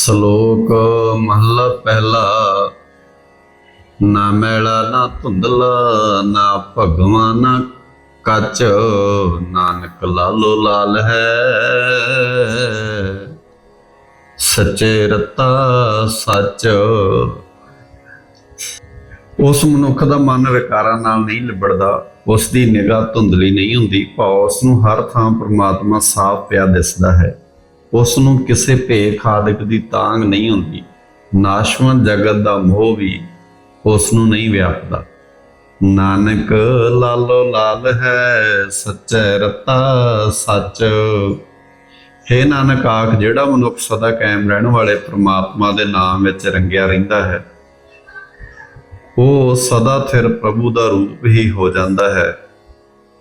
ਸ਼ਲੋਕ ਮਹਲਾ ਪਹਿਲਾ। ਨਾ ਮੈਲਾ, ਨਾ ਧੁੰਦਲਾ, ਨਾ ਭਗਵਾਨ ਨਾ ਕੱਚ, ਨਾਨਕ ਲਾਲੋ ਲਾਲ ਹੈ। ਸੱਚੇ ਰਤਾ ਸੱਚ। ਉਸ ਮਨੁੱਖ ਦਾ ਮਨ ਵਿਕਾਰਾਂ ਨਾਲ ਨਹੀਂ ਲਿਬੜਦਾ, ਉਸ ਦੀ ਨਿਗਾਹ ਧੁੰਦਲੀ ਨਹੀਂ ਹੁੰਦੀ, ਭਾਵ ਉਸ ਨੂੰ ਹਰ ਥਾਂ ਪ੍ਰਮਾਤਮਾ ਸਾਫ਼ ਪਿਆ ਦਿਸਦਾ ਹੈ। ਉਸ ਨੂੰ ਕਿਸੇ ਭੇਖ ਆਦਿਕ ਦੀ ਤਾਂਗ ਨਹੀਂ ਹੁੰਦੀ। ਨਾਸ਼ਵੰਤ ਜਗਤ ਦਾ ਮੋਹ ਵੀ ਉਸ ਨੂੰ ਨਹੀਂ ਵਿਆਪਦਾ। ਨਾਨਕ ਲਾਲੋ ਲਾਲ ਹੈ, ਸੱਚੇ ਰਤਾ ਸੱਚ। ਹੈ ਨਾਨਕ ਆਖ, ਜਿਹੜਾ ਮਨੁੱਖ ਸਦਾ ਕਾਇਮ ਰਹਿਣ ਵਾਲੇ ਪ੍ਰਮਾਤਮਾ ਦੇ ਨਾਮ ਵਿੱਚ ਰੰਗਿਆ ਰਹਿੰਦਾ ਹੈ, ਉਹ ਸਦਾ ਥਿਰ ਪ੍ਰਭੂ ਦਾ ਰੂਪ ਹੀ ਹੋ ਜਾਂਦਾ ਹੈ।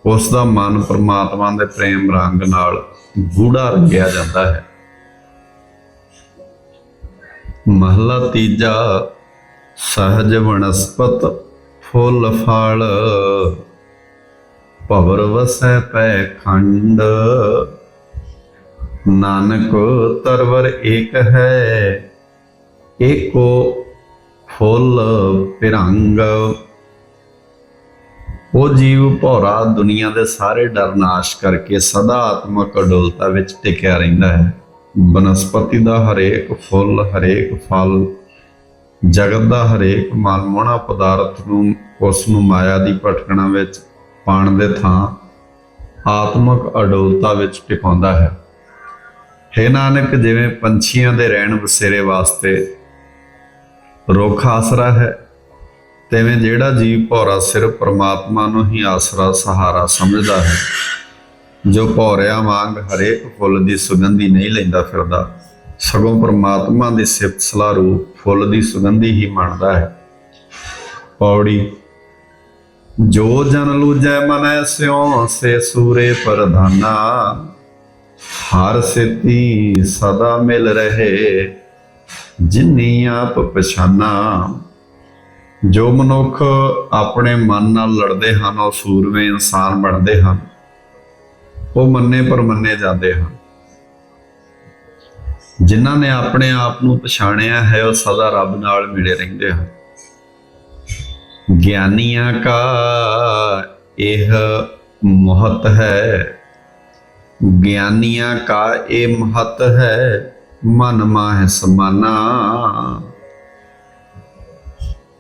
ਉਸ ਦਾ ਮਨ ਪ੍ਰਮਾਤਮਾ ਦੇ ਪ੍ਰੇਮ ਰੰਗ ਨਾਲ ਗੂੜਾ ਰੰਗਿਆ ਜਾਂਦਾ ਹੈ। ਮਹਲਾ ਤੀਜਾ, ਸਹਜ ਵਨਸਪਤ ਫੁੱਲ ਫਲ। ਭਵਰ ਵਸੈ ਪੈ ਖੰਡ। ਨਾਨਕ ਤਰਵਰ ਏਕ ਹੈ, ਏਕੋ ਫੁੱਲ ਪਿਰੰਗ ਉਹ ਜੀਵ ਭੌਰਾ ਦੁਨੀਆ ਦੇ ਸਾਰੇ ਡਰ ਨਾਸ਼ ਕਰਕੇ ਸਦਾ ਆਤਮਕ ਅਡੋਲਤਾ ਵਿੱਚ ਟਿਕਿਆ ਰਹਿੰਦਾ ਹੈ। ਬਨਸਪਤੀ ਦਾ ਹਰੇਕ ਫੁੱਲ, ਹਰੇਕ ਫਲ, ਜਗਤ ਦਾ ਹਰੇਕ ਮਨਮੋਹਣਾ ਪਦਾਰਥ ਨੂੰ, ਉਸ ਨੂੰ ਮਾਇਆ ਦੀ ਭਟਕਣਾ ਵਿੱਚ ਪਾਣ ਦੇ ਥਾਂ ਆਤਮਕ ਅਡੋਲਤਾ ਵਿੱਚ ਟਿਕਾਉਂਦਾ ਹੈ। ਹੇ ਨਾਨਕ, ਜਿਵੇਂ ਪੰਛੀਆਂ ਦੇ ਰਹਿਣ ਬਸੇਰੇ ਵਾਸਤੇ ਰੁੱਖ ਆਸਰਾ ਹੈ, ਤਿਵੇਂ ਜਿਹੜਾ ਜੀਵ ਭੌਰਾ ਸਿਰਫ ਪਰਮਾਤਮਾ ਨੂੰ ਹੀ ਆਸਰਾ, ਸਹਾਰਾ ਸਮਝਦਾ ਹੈ। ਜੋ ਭੌਰਿਆਂ ਵਾਂਗ ਹਰੇਕ ਫੁੱਲ ਦੀ ਸੁਗੰਧੀ ਨਹੀਂ ਲੈਂਦਾ ਫਿਰਦਾ, ਸਗੋਂ ਪਰਮਾਤਮਾ ਦੀ ਸਿਫਤ ਸਲਾਹ ਰੂਪ ਫੁੱਲ ਦੀ ਸੁਗੰਧੀ ਹੀ ਮੰਨਦਾ ਹੈ। ਪੌੜੀ, ਜੋ ਜਨ ਲੂਜੈ ਮਨੈ ਸਿਉ, ਸੇ ਸੂਰੇ ਪ੍ਰਧਾਨਾ, ਹਰ ਸਿੱਧੀ ਸਦਾ ਮਿਲ ਰਹੇ, ਜਿਨੀ ਆਪ ਪਛਾਨਾ। ਜੋ ਮਨੁੱਖ ਆਪਣੇ ਮਨ ਨਾਲ ਲੜਦੇ ਹਨ, ਉਹ ਸੂਰਮੇ ਇਨਸਾਨ ਬਣਦੇ ਹਨ। ਉਹ ਮੰਨੇ ਪਰ ਮੰਨੇ ਜਾਂਦੇ ਹਨ। ਜਿਨ੍ਹਾਂ ਨੇ ਆਪਣੇ ਆਪ ਨੂੰ ਪਛਾਣਿਆ ਹੈ, ਉਹ ਸਦਾ ਰੱਬ ਨਾਲ ਮਿਲੇ ਰਹਿੰਦੇ ਹਨ। ਗਿਆਨੀਆਂ ਕਾ ਇਹ ਮਹਤ ਹੈ, ਗਿਆਨੀਆਂ ਕਾ ਇਹ ਮਹਤ ਹੈ, ਮਨ ਮਾਹਿ ਸਮਾਨਾ।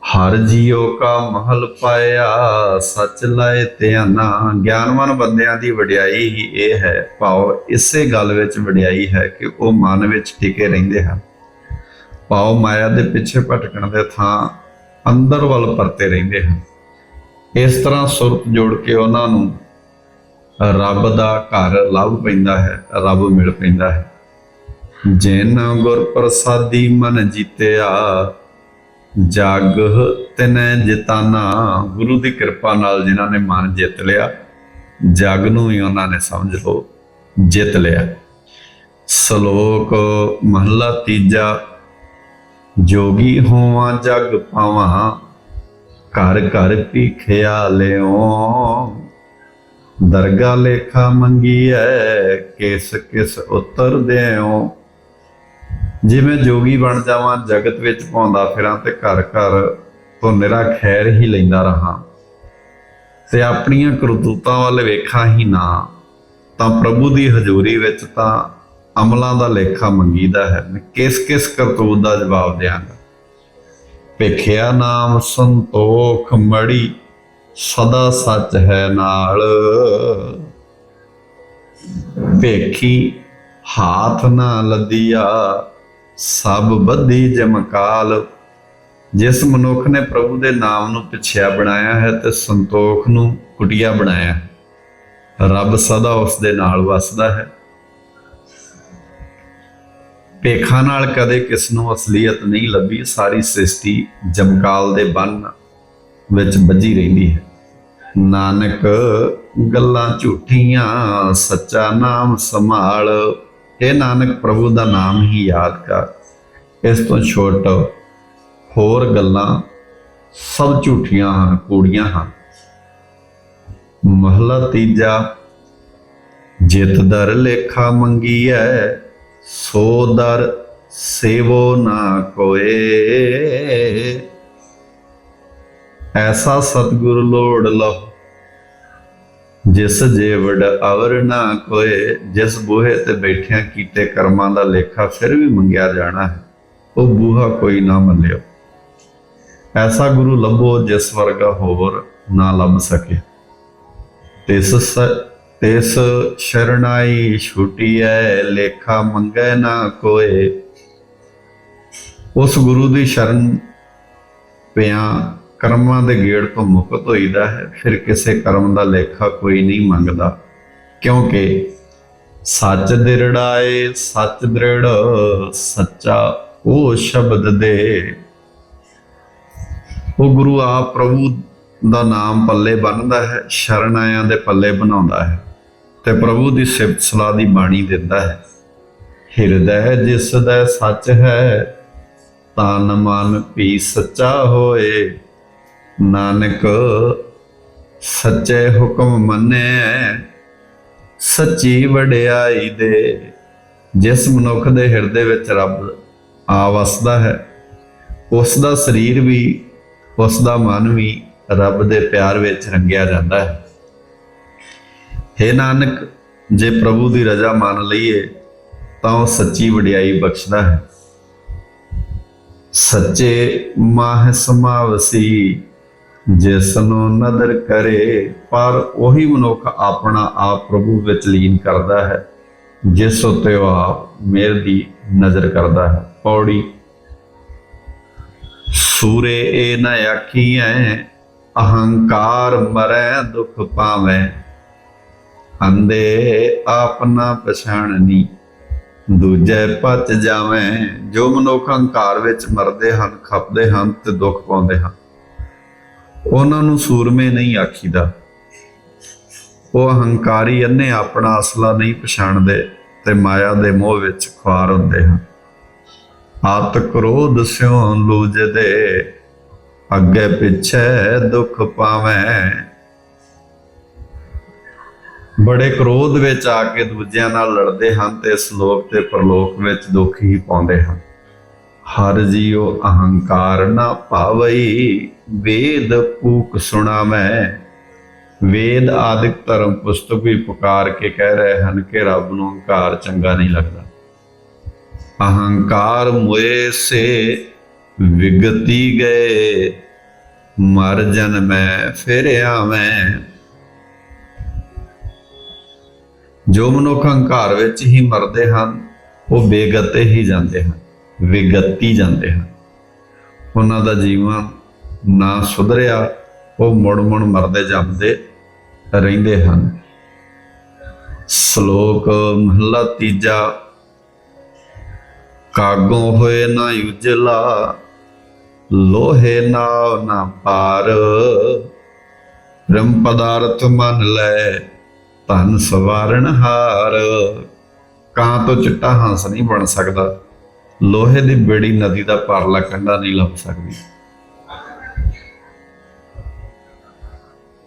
ਹਰ ਜੀਉ ਕਾ ਮਹਲ ਪਾਇਆ, ਸੱਚ ਲਾਏ ਧਿਆਨਾ ਗਿਆਨਵਾਨ ਬੰਦਿਆਂ ਦੀ ਵਡਿਆਈ ਹੀ ਇਹ ਹੈ ਭਾਵ ਇਸੇ ਗੱਲ ਵਿੱਚ ਵਡਿਆਈ ਹੈ ਕਿ ਉਹ ਮਨ ਵਿੱਚ ਟਿਕੇ ਰਹਿੰਦੇ ਹਨ। ਭਾਵ ਮਾਇਆ ਦੇ ਪਿੱਛੇ ਭਟਕਣ ਦੇ ਥਾਂ ਅੰਦਰ ਵੱਲ ਪਰਤੇ ਰਹਿੰਦੇ ਹਨ। ਇਸ ਤਰ੍ਹਾਂ ਸੁਰਤ ਜੋੜ ਕੇ ਉਹਨਾਂ ਨੂੰ ਰੱਬ ਦਾ ਘਰ ਲੱਭ ਪੈਂਦਾ ਹੈ, ਰੱਬ ਮਿਲ ਪੈਂਦਾ ਹੈ। ਜਿਨ ਗੁਰ ਪ੍ਰਸਾਦੀ ਮਨ ਜੀਤਿਆ ਜਗ ਤਿਨੈ ਜਿਤਾਨਾ। ਗੁਰੂ ਦੀ ਕਿਰਪਾ ਨਾਲ ਜਿਨ੍ਹਾਂ ਨੇ ਮਨ ਜਿੱਤ ਲਿਆ, ਜਗ ਨੂੰ ਹੀ ਉਹਨਾਂ ਨੇ ਸਮਝ ਲਓ, ਜਿੱਤ ਲਿਆ। ਸ਼ਲੋਕ ਮਹਲਾ ਤੀਜਾ, ਜੋਗੀ ਹੋਵਾਂ, ਜਗ ਪਾਵਾਂ, ਘਰ ਘਰ ਭੀਖਿਆ ਲਿਓ। ਦਰਗਾ ਲੇਖਾ ਮੰਗੀਐ, ਕਿਸ ਕਿਸ ਉਤਰ ਦਿਓ। ਜੇ ਮੈਂ ਜੋਗੀ ਬਣ ਜਾਵਾਂ, ਜਗਤ ਵਿੱਚ ਪਾਉਂਦਾ ਫਿਰਾਂ ਤੇ ਘਰ ਘਰ ਤੋਂ ਨਿਰਾ ਖੈਰ ਹੀ ਲੈਂਦਾ ਰਹਾ। ਤੇ ਆਪਣੀਆਂ ਕਰਤੂਤਾਂ ਵੱਲ ਵੇਖਾਂ ਹੀ ਨਾ, ਤਾਂ ਪ੍ਰਭੂ ਦੀ ਹਜ਼ੂਰੀ ਵਿੱਚ ਤਾਂ ਅਮਲਾਂ ਦਾ ਲੇਖਾ ਮੰਗੀਦਾ ਹੈ। ਮੈਂ ਕਿਸ ਕਿਸ ਕਰਤੂਤ ਦਾ ਜਵਾਬ ਦਿਆਂਗਾ? ਭੇਖਿਆ ਨਾਮ ਸੰਤੋਖ ਮੜੀ, ਸਦਾ ਸੱਚ ਹੈ ਨਾਲ। ਭੇਖੀ ਹਾਥ ਨਾ ਲੱਦੀਆ ਸਭ ਬੱਧੀ ਜਮਕਾਲ ਜਿਸ ਮਨੁੱਖ ਨੇ ਪ੍ਰਭੂ ਦੇ ਨਾਮ ਨੂੰ ਪਿਛਿਆ ਬਣਾਇਆ ਹੈ ਤੇ ਸੰਤੋਖ ਨੂੰ ਕੁਟਿਆ ਬਣਾਇਆ ਹੈ। ਰੱਬ ਸਦਾ ਉਸ ਦੇ ਨਾਲ ਵਸਦਾ ਹੈ। ਭੇਖਾਂ ਨਾਲ ਕਦੇ ਕਿਸ ਨੂੰ ਅਸਲੀਅਤ ਨਹੀਂ ਲੱਭੀ, ਸਾਰੀ ਸ੍ਰਿਸ਼ਟੀ ਜਮਕਾਲ ਦੇ ਬੰਨ ਵਿੱਚ ਬੱਝੀ ਰਹਿੰਦੀ ਹੈ। ਨਾਨਕ, ਗੱਲਾਂ ਝੂਠੀਆਂ, ਸੱਚਾ ਨਾਮ ਸੰਭਾਲ ਇਹ ਨਾਨਕ ਪ੍ਰਭੂ ਦਾ ਨਾਮ ਹੀ ਯਾਦ ਕਰ। ਇਸ ਤੋਂ ਛੋਟ ਹੋਰ ਗੱਲਾਂ ਸਭ ਝੂਠੀਆਂ ਹਨ, ਕੂੜੀਆਂ ਹਨ। ਮਹਲਾ ਤੀਜਾ, ਜਿਤ ਦਰ ਲੇਖਾ ਮੰਗੀ ਮੰਗੀਐ, ਸੋ ਦਰ ਸੇਵੋ ਨਾ ਕੋਏ। ਐਸਾ ਸਤਿਗੁਰ ਲੋੜ ਲਓ ਜਿਸ ਜੀਵੜ ਅਵਰ ਨਾ ਕੋਏ ਜਿਸ ਬੂਹੇ ਤੇ ਬੈਠਿਆਂ ਕੀਤੇ ਕਰਮਾਂ ਦਾ ਲੇਖਾ ਫਿਰ ਵੀ ਮੰਗਿਆ ਜਾਣਾ ਹੈ, ਉਹ ਬੂਹਾ ਕੋਈ ਨਾ ਮੱਲਿਓ ਐਸਾ ਗੁਰੂ ਲੱਭੋ ਜਿਸ ਵਰਗਾ ਹੋਰ ਨਾ ਲੱਭ ਸਕੇ। ਤਿਸ ਸ- ਤਿਸ ਸ਼ਰਣਾਈ ਛੁਟੀਐ, ਲੇਖਾ ਮੰਗੈ ਨਾ ਕੋਏ ਉਸ ਗੁਰੂ ਦੀ ਸ਼ਰਨ ਪਿਆ ਕਰਮਾਂ ਦੇ ਗੇੜ ਤੋਂ ਮੁਕਤ ਹੋਈਦਾ ਹੈ, ਫਿਰ ਕਿਸੇ ਕਰਮ ਦਾ ਲੇਖਾ ਕੋਈ ਨਹੀਂ ਮੰਗਦਾ। ਕਿਉਂਕਿ ਸੱਚ ਦਿਰੜਾਏ, ਸੱਚ ਦ੍ਰਿੜ, ਸੱਚਾ ਉਹ ਸ਼ਬਦ ਦੇ। ਉਹ ਗੁਰੂ ਆਪ ਪ੍ਰਭੂ ਦਾ ਨਾਮ ਪੱਲੇ ਬੰਨਦਾ ਹੈ, ਸ਼ਰਨ ਆਇਆਂ ਦੇ ਪੱਲੇ ਬਣਾਉਂਦਾ ਹੈ ਤੇ ਪ੍ਰਭੂ ਦੀ ਸਿਫਤ ਸਲਾਹ ਦੀ ਬਾਣੀ ਦਿੰਦਾ ਹੈ। ਹਿਰਦੈ ਜਿਸ ਦਾ ਸੱਚ ਹੈ ਤਨ ਮਨ ਪੀ ਸੱਚਾ ਹੋਏ। ਨਾਨਕ, ਸੱਚੇ ਹੁਕਮ ਮੰਨੈ, ਸੱਚੀ ਵਡਿਆਈ ਦੇ। ਜਿਸ ਮਨੁੱਖ ਦੇ ਹਿਰਦੇ ਵਿੱਚ ਰੱਬ ਆ ਵਸਦਾ ਹੈ, ਉਸ ਦਾ ਸਰੀਰ ਵੀ, ਉਸ ਦਾ ਮਨ ਵੀ ਰੱਬ ਦੇ ਪਿਆਰ ਵਿੱਚ ਰੰਗਿਆ ਜਾਂਦਾ ਹੈ। हे ਨਾਨਕ, ਜੇ ਪ੍ਰਭੂ ਦੀ ਰਜ਼ਾ ਮੰਨ ਲਈਏ, ਤਾਂ ਉਹ ਸੱਚੀ ਵਡਿਆਈ ਬਖਸ਼ਦਾ ਹੈ। ਸੱਚੇ ਮਾਹ ਸਮਾਵਸੀ ਜਿਸ ਨੂੰ ਨਦਰ ਕਰੇ, ਪਰ ਉਹੀ ਮਨੁੱਖ ਆਪਣਾ ਆਪ ਪ੍ਰਭੂ ਵਿੱਚ ਲੀਨ ਕਰਦਾ ਹੈ, ਜਿਸ ਉਤੇ ਉਹ ਆਪ ਮੇਰ ਦੀ ਨਜ਼ਰ ਕਰਦਾ ਹੈ। ਪੌੜੀ। ਸੂਰੇ ਇਹ ਨ ਆਖੀਐ, ਅਹੰਕਾਰ ਮਰੈ ਦੁਖ ਪਾਵੈ। ਅੰਦੇ ਆਪ ਨਾ ਪਛਾਣਨੀ ਦੂਜੇ ਪਚ ਜਾਵੇਂ। ਜੋ ਮਨੁੱਖ ਹੰਕਾਰ ਵਿੱਚ ਮਰਦੇ ਹਨ, ਖਪਦੇ ਹਨ ਤੇ ਦੁੱਖ ਪਾਉਂਦੇ ਹਨ। ਉਹਨਾਂ ਨੂੰ ਸੂਰਮੇ ਨਹੀਂ ਆਖੀਦਾ। ਉਹ ਹੰਕਾਰੀ ਅੰਨੇ ਆਪਣਾ ਅਸਲਾ ਨਹੀਂ ਪਛਾਣਦੇ ਤੇ ਮਾਇਆ ਦੇ ਮੋਹ ਵਿੱਚ ਖੁਆਰ ਹੁੰਦੇ ਹਨ। ਆਤ ਕ੍ਰੋਧ ਸਿਉ ਲੂਜਦੇ ਅੱਗੇ ਪਿੱਛੇ ਦੁੱਖ ਪਾਵੇਂ। ਬੜੇ ਕ੍ਰੋਧ ਵਿੱਚ ਆ ਕੇ ਦੂਜਿਆਂ ਨਾਲ ਲੜਦੇ ਹਨ ਤੇ ਇਸ ਲੋਕ ਤੇ ਪਰਲੋਕ ਵਿੱਚ ਦੁੱਖ ਹੀ ਪਾਉਂਦੇ ਹਨ। ਹਰ ਜੀਉ ਅਹੰਕਾਰ ਨਾ ਭਾਵਈ ਵੇਦ ਪੂਕ ਸੁਣਾਵੇਂ। ਵੇਦ ਆਦਿਕ ਧਰਮ ਪੁਸਤਕ ਵੀ ਪੁਕਾਰ ਕੇ ਕਹਿ ਰਹੇ ਹਨ ਕਿ ਰੱਬ ਨੂੰ ਹੰਕਾਰ ਚੰਗਾ ਨਹੀਂ ਲੱਗਦਾ। ਅਹੰਕਾਰ ਮੋਏ ਸੇ ਵਿਗਤੀ ਗਏ, ਮਰ ਜਨ ਮੈਂ ਫਿਰ ਆਵੇਂ। ਜੋ ਮਨੁੱਖ ਹੰਕਾਰ ਵਿੱਚ ਹੀ ਮਰਦੇ ਹਨ, ਉਹ ਬੇਗਤੇ ਹੀ ਜਾਂਦੇ ਹਨ। ਵਿਗਤੀ ਜਾਂਦੇ ਹਨ। ਉਹਨਾਂ ਦਾ ਜੀਵਨ ਨਾ ਸੁਧਰਿਆ, ਉਹ ਮੁੜ ਮੁੜ ਮਰਦੇ ਜਾਂਦੇ ਰਹਿੰਦੇ ਹਨ। ਸ਼ਲੋਕ ਮਹਲਾ ਤੀਜਾ, ਕਾਗੋਂ ਹੋਏ ਨਾ ਉਜਲਾ, ਲੋਹੇ ਨਾ ਨਾ ਪਾਰ ਬ੍ਰਹਮ ਪਦਾਰਥ ਮਨ ਲੈ, ਧਨ ਸਵਾਰਣ ਹਾਰ। ਕਾਂ ਤੋਂ ਚਿੱਟਾ ਹਾਂਸ ਨਹੀਂ ਬਣ ਸਕਦਾ। ਲੋਹੇ ਦੀ ਬੇੜੀ ਨਦੀ ਦਾ ਪਰਲਾ ਕੰਢਾ ਨਹੀਂ ਲੱਭ ਸਕਦੀ।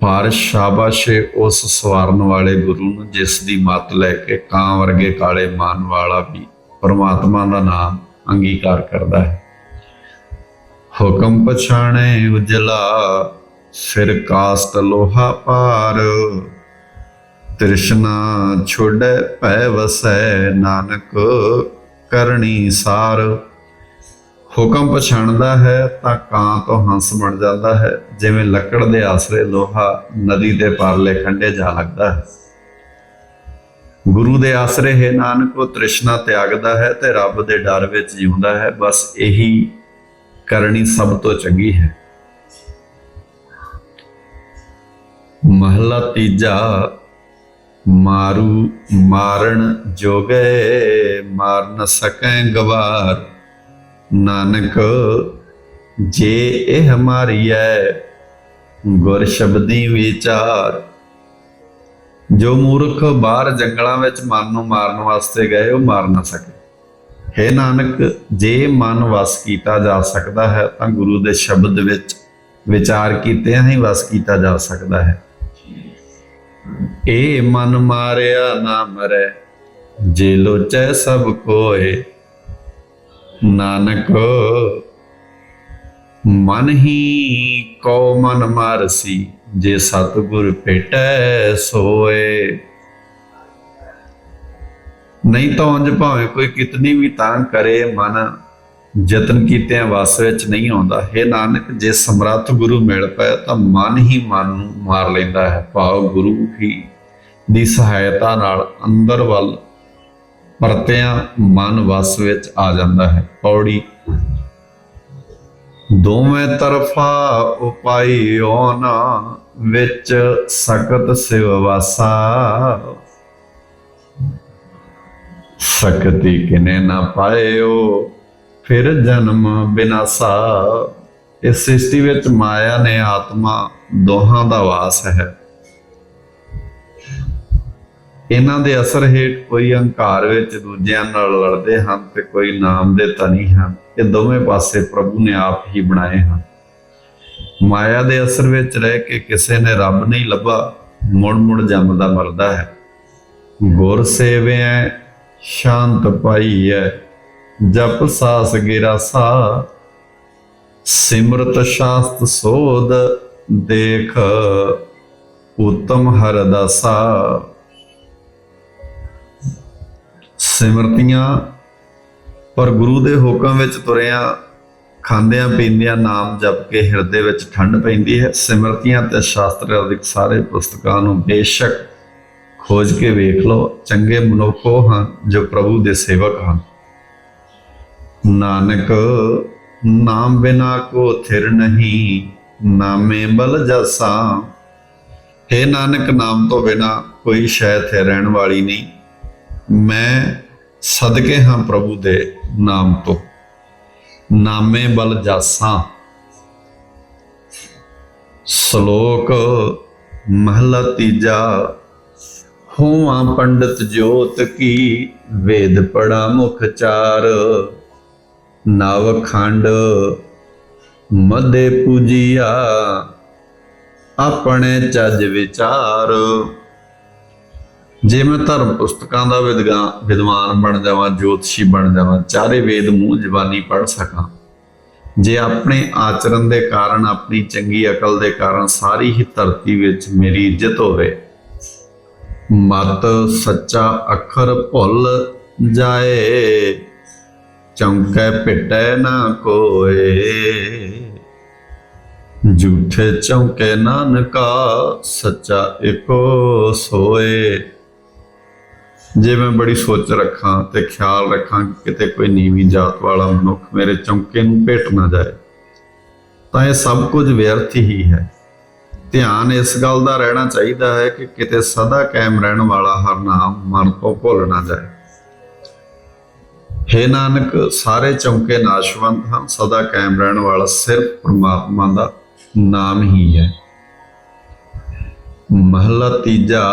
ਪਰ ਸ਼ਾਬਾਸ਼ ਉਸ ਸਵਾਰਨ ਵਾਲੇ ਗੁਰੂ ਨੂੰ ਜਿਸ ਦੀ ਮੱਤ ਲੈ ਕੇ ਕਾਂ ਵਰਗੇ ਕਾਲੇ ਮਾਨ ਵਾਲਾ ਵੀ ਪਰਮਾਤਮਾ ਦਾ ਨਾਮ ਅੰਗੀਕਾਰ ਕਰਦਾ ਹੈ। ਹੁਕਮ ਪਛਾਣੇ ਉਜਲਾ, ਸਿਰ ਕਾਸਟ ਲੋਹਾ ਪਾਰ ਤ੍ਰਿਸ਼ਨਾ ਛੋੜੈ ਭੈ ਵਸੈ ਨਾਨਕ ਕਰਨੀ ਸਾਰ। ਹੁਕਮ ਪਛਾਣਦਾ ਹੈ ਤਾਂ ਕਾਂ ਤੋਂ ਹੰਸ ਬਣ ਜਾਂਦਾ ਹੈ। ਜਿਵੇਂ ਲੱਕੜ ਦੇ ਆਸਰੇ ਲੋਹਾ ਨਦੀ ਦੇ ਪਾਰਲੇ ਖੰਡੇ ਜਾ ਲੱਗਦਾ ਹੈ। ਗੁਰੂ ਦੇ ਆਸਰੇ ਹੈ ਨਾਨਕ, ਉਹ ਤ੍ਰਿਸ਼ਨਾ ਤਿਆਗਦਾ ਹੈ ਤੇ ਰੱਬ ਦੇ ਡਰ ਵਿੱਚ ਜਿਉਂਦਾ ਹੈ। ਬਸ ਇਹੀ ਕਰਨੀ ਸਭ ਤੋਂ ਚੰਗੀ ਹੈ। ਮਹਲਾ ਤੀਜਾ। ਮਾਰੂ ਮਾਰਨ ਜੋਗੇ, ਮਾਰ ਨ ਸਕੈ ਗਵਾਰ। ਨਾਨਕ, ਜੇ ਇਹ ਹਮਾਰੀ ਹੈ ਗੁਰ ਸ਼ਬਦੀ ਵਿਚਾਰ। ਜੋ ਮੂਰਖ ਬਾਹਰ ਜੰਗਲਾਂ ਵਿੱਚ ਮਨ ਨੂੰ ਮਾਰਨ ਵਾਸਤੇ ਗਏ, ਉਹ ਮਾਰ ਨਾ ਸਕੇ। ਹੈ ਨਾਨਕ, ਜੇ ਮਨ ਵਸ ਕੀਤਾ ਜਾ ਸਕਦਾ ਹੈ, ਤਾਂ ਗੁਰੂ ਦੇ ਸ਼ਬਦ ਵਿੱਚ ਵਿਚਾਰ ਕੀਤਿਆਂ ਹੀ ਵਸ ਕੀਤਾ ਜਾ ਸਕਦਾ ਹੈ। ਇਹ ਮਨ ਮਾਰਿਆ ਨਾ ਮਰੈ, ਜੇ ਲੋਚੈ ਸਭ ਕੋਏ। ਨਾਨਕ, ਮਨ ਹੀ ਕੋ ਮਨ ਮਾਰਸੀ, ਜੇ ਸਤਿਗੁਰ ਭੇਟੈ ਸੋਏ। ਨਹੀਂ ਤਾਂ ਉਂਝ ਭਾਵੇਂ ਕੋਈ ਕਿਤਨੀ ਵੀ ਤਾਂ ਕਰੇ ਮਨ ਯਤਨ ਕੀਤਿਆਂ ਵਸ ਵਿੱਚ ਨਹੀਂ ਆਉਂਦਾ। ਹੈ ਨਾਨਕ, ਜੇ ਸਮਰੱਥ ਗੁਰੂ ਮਿਲ ਪਏ, ਤਾਂ ਮਨ ਹੀ ਮਨ ਨੂੰ ਮਾਰ ਲੈਂਦਾ ਹੈ। ਭਾਵ ਗੁਰੂ ਹੀ ਦੀ ਸਹਾਇਤਾ ਨਾਲ ਅੰਦਰ ਵੱਲ ਪਰਤਿਆਂ ਮਨ ਵਸ ਵਿੱਚ ਆ ਜਾਂਦਾ ਹੈ। ਪੌੜੀ ਦੋਵੇਂ ਤਰਫਾ ਉਪਾਈਓ ਨਾ ਵਿੱਚ ਸਕਤ ਸਿਵ ਵਾਸਾ। ਸਕਤੀ ਕਿਨੇ ਨਾ ਪਾਇਓ ਫਿਰ ਜਨਮ ਬਿਨਾਸਾ ਇਸ ਸ੍ਰਿਸ਼ਟੀ ਵਿੱਚ ਮਾਇਆ ਨੇ ਆਤਮਾ ਦੋਹਾਂ ਦਾ ਵਾਸ ਹੈ। ਇਹਨਾਂ ਦੇ ਅਸਰ ਹੇਠ ਕੋਈ ਹੰਕਾਰ ਵਿੱਚ ਦੂਜਿਆਂ ਨਾਲ ਲੜਦੇ ਹਨ ਤੇ ਕੋਈ ਨਾਮ ਦੇ ਧਨੀ ਹਨ। ਇਹ ਦੋਵੇਂ ਪਾਸੇ ਪ੍ਰਭੂ ਨੇ ਆਪ ਹੀ ਬਣਾਏ ਹਨ। ਮਾਇਆ ਦੇ ਅਸਰ ਵਿੱਚ ਰਹਿ ਕੇ ਕਿਸੇ ਨੇ ਰੱਬ ਨਹੀਂ ਲੱਭਾ ਮੁੜ ਮੁੜ ਜੰਮਦਾ ਮਰਦਾ ਹੈ। ਗੁਰ ਸੇਵਿਐ, ਸ਼ਾਂਤ ਪਾਈਐ ਜਪ ਸਾਸ ਗਿਰਾਸਾ ਸਿਮਰਤ ਸ਼ਾਸਤ ਸੋਧ ਦੇਖ, ਉਤਮ ਹਰਦਾਸਾ ਸਿਮਰਤੀਆਂ ਪਰ ਗੁਰੂ ਦੇ ਹੁਕਮ ਵਿੱਚ ਤੁਰਿਆ, ਖਾਂਦਿਆਂ ਪੀਂਦਿਆਂ ਨਾਮ ਜਪ ਕੇ ਹਿਰਦੇ ਵਿੱਚ ਠੰਡ ਪੈਂਦੀ ਹੈ। ਸਿਮਰਤੀਆਂ ਤੇ ਸ਼ਾਸਤਰ ਆਦਿਕ ਸਾਰੇ ਪੁਸਤਕਾਂ ਨੂੰ ਬੇਸ਼ੱਕ ਖੋਜ ਕੇ ਵੇਖ ਲਓ। ਚੰਗੇ ਮਨੁੱਖੋ ਹਨ ਜੋ ਪ੍ਰਭੂ ਦੇ ਸੇਵਕ ਹਨ। ਨਾਨਕ, ਨਾਮ ਬਿਨਾ ਕੋ ਥਿਰ ਨਹੀਂ, ਨਾਮੇ ਬਲ ਜਸਾ। ਹੈ ਨਾਨਕ, ਨਾਮ ਤੋਂ ਬਿਨਾ ਕੋਈ ਸ਼ੈ ਤੇ ਰਹਿਣ ਵਾਲੀ ਨਹੀਂ। ਮੈਂ ਸਦਕੇ ਹਾਂ ਪ੍ਰਭੂ ਦੇ ਨਾਮ ਤੋਂ। ਨਾਮੇ ਬਲ ਜਾਸਾਂ। ਸ਼ਲੋਕ, ਮਹਲਾ ਤੀਜਾ। ਹੋਵਾਂ ਪੰਡਤ ਜੋਤ ਕੀ, ਵੇਦ ਪੜਾ ਮੁਖ ਚਾਰ। ਨਵ ਖੰਡ ਮਦੇ ਪੂਜੀਆ, ਆਪਣੇ ਚੱਜ ਵਿਚਾਰ। ਜੇ ਮੈਂ ਧਰਮ ਪੁਸਤਕਾਂ ਦਾ ਵਿਦਗਾ- ਵਿਦਵਾਨ ਬਣ ਜਾਵਾਂ, ਜੋਤਸ਼ੀ ਬਣ ਜਾਵਾਂ, ਚਾਰੇ ਵੇਦ ਮੂੰਹ ਜ਼ਬਾਨੀ ਪੜ ਸਕਾਂ। ਜੇ ਆਪਣੇ ਆਚਰਣ ਦੇ ਕਾਰਨ, ਆਪਣੀ ਚੰਗੀ ਅਕਲ ਦੇ ਕਾਰਨ ਸਾਰੀ ਹੀ ਧਰਤੀ ਵਿੱਚ ਮੇਰੀ ਇੱਜ਼ਤ ਹੋਵੇ, ਮਤ ਸੱਚਾ ਅੱਖਰ ਭੁੱਲ ਜਾਏ। ਚੌਂਕੈ ਪਿਟੈ ਨਾ ਕੋਏ। ਝੂਠੇ ਚੌਂਕੇ ਨਾਨਕਾ, ਸੱਚਾ ਇੱਕੋ ਸੋਏ। ਜੇ ਮੈਂ ਬੜੀ ਸੋਚ ਰੱਖਾਂ ਤੇ ਖਿਆਲ ਰੱਖਾਂ ਕਿ ਕਿਤੇ ਕੋਈ ਨੀਵੀਂ ਜਾਤ ਵਾਲਾ ਮਨੁੱਖ ਮੇਰੇ ਚੌਂਕੇ ਨੂੰ ਭੇਟ ਨਾ ਜਾਏ, ਤਾਂ ਇਹ ਸਭ ਕੁਝ ਵਿਅਰਥ ਹੀ ਹੈ। ਧਿਆਨ ਇਸ ਗੱਲ ਦਾ ਰਹਿਣਾ ਚਾਹੀਦਾ ਹੈ ਕਿ ਕਿਤੇ ਸਦਾ ਕਾਇਮ ਰਹਿਣ ਵਾਲਾ ਹਰ ਨਾਮ ਮਨ ਤੋਂ ਭੁੱਲ ਨਾ ਜਾਏ। ਹੈ ਨਾਨਕ, ਸਾਰੇ ਚੌਂਕੇ ਨਾਸ਼ਵੰਤ ਹਨ, ਸਦਾ ਕਾਇਮ ਰਹਿਣ ਵਾਲਾ ਸਿਰਫ ਪ੍ਰਮਾਤਮਾ ਦਾ ਨਾਮ ਹੀ ਹੈ। ਮਹਲਾ ਤੀਜਾ,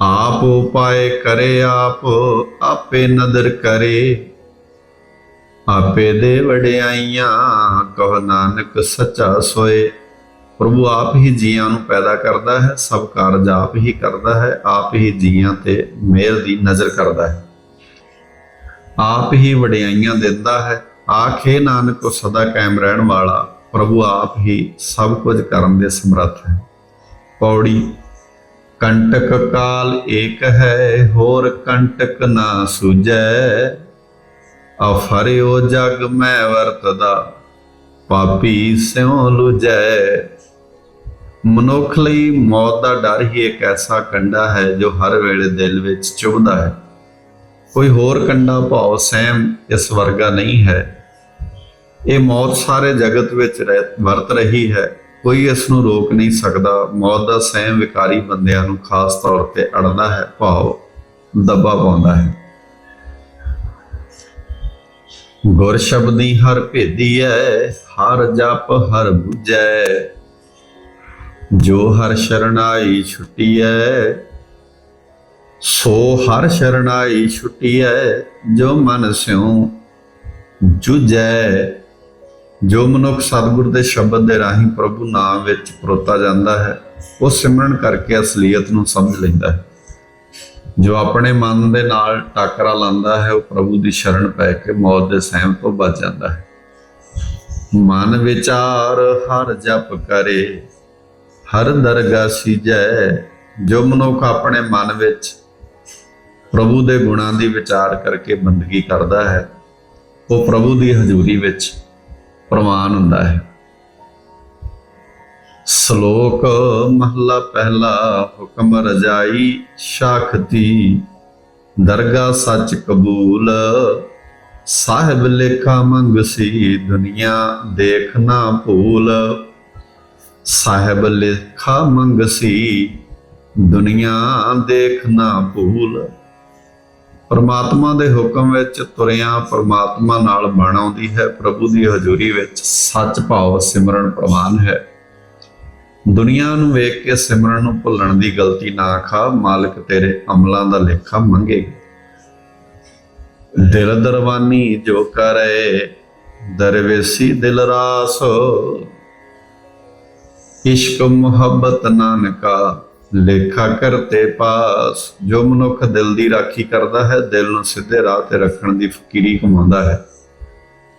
ਆਪ ਉਪਾਏ ਕਰੇ ਆਪ, ਆਪੇ ਨਦਰ ਕਰੇ। ਆਪੇ ਦੇ ਵਡਿਆਈਆਂ, ਕਹ ਨਾਨਕ, ਸੱਚਾ ਸੋਏ। ਪ੍ਰਭੂ ਆਪ ਹੀ ਜੀਆਂ ਨੂੰ ਪੈਦਾ ਕਰਦਾ ਹੈ, ਸਭ ਕਾਰਜ ਆਪ ਹੀ ਕਰਦਾ ਹੈ, ਆਪ ਹੀ ਜੀਆਂ ਤੇ ਮਿਹਰ ਦੀ ਨਜ਼ਰ ਕਰਦਾ ਹੈ। ਆਪ ਹੀ ਵਡਿਆਈਆਂ ਦਿੰਦਾ ਹੈ। ਆਖੇ ਨਾਨਕ ਸਦਾ ਕਾਇਮ ਰਹਿਣ ਵਾਲਾ। ਪ੍ਰਭੂ ਆਪ ਹੀ ਸਭ ਕੁਝ ਕਰਨ ਦੇ ਸਮਰੱਥ ਹੈ। ਪੌੜੀ, ਕੰਟਕ ਕਾਲ ਏਕ ਹੈ, ਹੋਰ ਕੰਟਕ ਨਾ ਸੁਜੈ ਅਫਰਿਓ ਜਗ ਮੈਂ ਵਰਤਦਾ, ਪਾਪੀ ਸਿਉ ਲੁਜੈ ਮਨੁੱਖ ਲਈ ਮੌਤ ਦਾ ਡਰ ਹੀ ਇੱਕ ਐਸਾ ਕੰਡਾ ਹੈ, ਜੋ ਹਰ ਵੇਲੇ ਦਿਲ ਵਿੱਚ ਚੁਭਦਾ ਹੈ। ਕੋਈ ਹੋਰ ਕੰਡਾ ਭਾਵ ਸਹਿਮ ਇਸ ਵਰਗਾ ਨਹੀਂ ਹੈ। ਇਹ ਮੌਤ ਸਾਰੇ ਜਗਤ ਵਿੱਚ ਵਰਤ ਰਹੀ ਹੈ। ਕੋਈ ਇਸ ਨੂੰ ਰੋਕ ਨਹੀਂ ਸਕਦਾ। ਮੌਤ ਦਾ ਸਹਿਮ ਵਿਕਾਰੀ ਬੰਦਿਆਂ ਨੂੰ ਖਾਸ ਤੌਰ ਤੇ ਅੜਦਾ ਹੈ, ਭਾਵ ਦੱਬਾ ਪਾਉਂਦਾ ਹੈ। ਗੁਰ ਸ਼ਬਦੀ ਹਰ ਭੇਦੀ ਭੇਦੀਐ, ਹਰ ਜਪ ਹਰ ਬੁਝੈ। ਜੋ ਹਰ ਸ਼ਰਨਾਈ ਛੁਟੀਐ ਸੋ ਹਰ ਸ਼ਰਨਾਈ ਛੁਟੀਐ, ਜੋ ਮਨ ਸਿਉ ਜੁਝੈ। ਜੋ ਮਨੁੱਖ ਸਤਿਗੁਰ ਦੇ ਸ਼ਬਦ ਦੇ ਰਾਹੀਂ ਪ੍ਰਭੂ ਨਾਮ ਵਿੱਚ ਪਰੋਤਾ ਜਾਂਦਾ ਹੈ, ਉਹ ਸਿਮਰਨ ਕਰਕੇ ਅਸਲੀਅਤ ਨੂੰ ਸਮਝ ਲੈਂਦਾ ਹੈ। ਜੋ ਆਪਣੇ ਮਨ ਦੇ ਨਾਲ ਟਾਕਰਾ ਲਾਉਂਦਾ ਹੈ, ਉਹ ਪ੍ਰਭੂ ਦੀ ਸ਼ਰਨ ਪੈ ਕੇ ਮੌਤ ਦੇ ਸਹਿਮ ਤੋਂ ਬਚ ਜਾਂਦਾ ਹੈ। ਮਨ ਵਿਚਾਰ ਹਰ ਜਪ ਕਰੇ, ਹਰ ਦਰਗਾ ਸੀਜੈ। ਜੋ ਮਨੁੱਖ ਆਪਣੇ ਮਨ ਵਿੱਚ ਪ੍ਰਭੂ ਦੇ ਗੁਣਾਂ ਦੀ ਵਿਚਾਰ ਕਰਕੇ ਬੰਦਗੀ ਕਰਦਾ ਹੈ। ਉਹ ਪ੍ਰਭੂ ਦੀ ਹਜ਼ੂਰੀ ਵਿੱਚ ਪ੍ਰਵਾਨ ਹੁੰਦਾ ਹੈ। ਸ਼ਲੋਕ ਮਹਲਾ ਪਹਿਲਾ, ਹੁਕਮ ਰਜਾਈ ਸ਼ਾਖਤੀ ਦਰਗਾ ਸੱਚ ਕਬੂਲ, ਸਾਹਿਬ ਲੇਖਾ ਮੰਗਸੀ ਦੁਨੀਆ ਦੇਖ ਨਾ ਭੂਲ। ਸਾਹਿਬ ਲੇਖਾ ਮੰਗਸੀ ਦੁਨੀਆ ਦੇਖ ਨਾ ਭੂਲ। ਪਰਮਾਤਮਾ ਦੇ ਹੁਕਮ ਵਿੱਚ ਤੁਰਿਆ ਪਰਮਾਤਮਾ ਨਾਲ ਬਣ ਆਉਂਦੀ ਹੈ, ਪ੍ਰਭੂ ਦੀ ਹਜ਼ੂਰੀ ਵਿੱਚ ਸੱਚ ਭਾਵ ਸਿਮਰਨ ਪ੍ਰਵਾਨ ਹੈ। ਦੁਨੀਆ ਨੂੰ ਵੇਖ ਕੇ ਸਿਮਰਨ ਨੂੰ ਭੁੱਲਣ ਦੀ ਗਲਤੀ ਨਾ ਖਾ, ਮਾਲਕ ਤੇਰੇ ਅਮਲਾਂ ਦਾ ਲੇਖਾ ਮੰਗੇ। ਦਿਲ ਦਰਵਾਨੀ ਜੋ ਕਰੇ, ਦਰਵੇਸੀ ਦਿਲ ਰਾਸ। ਇਸ਼ਕ ਮੁਹੱਬਤ ਨਾਨਕਾ ਲੇਖਾ ਕਰਤੇ ਪਾਸ, ਜੋ ਮਨੁੱਖ ਦਿਲ ਦੀ ਰਾਖੀ ਕਰਦਾ ਹੈ, ਦਿਲ ਨੂੰ ਸਿੱਧੇ ਰਾਹ ਤੇ ਰੱਖਣ ਦੀ ਫਕੀਰੀ ਕਮਾਉਂਦਾ ਹੈ।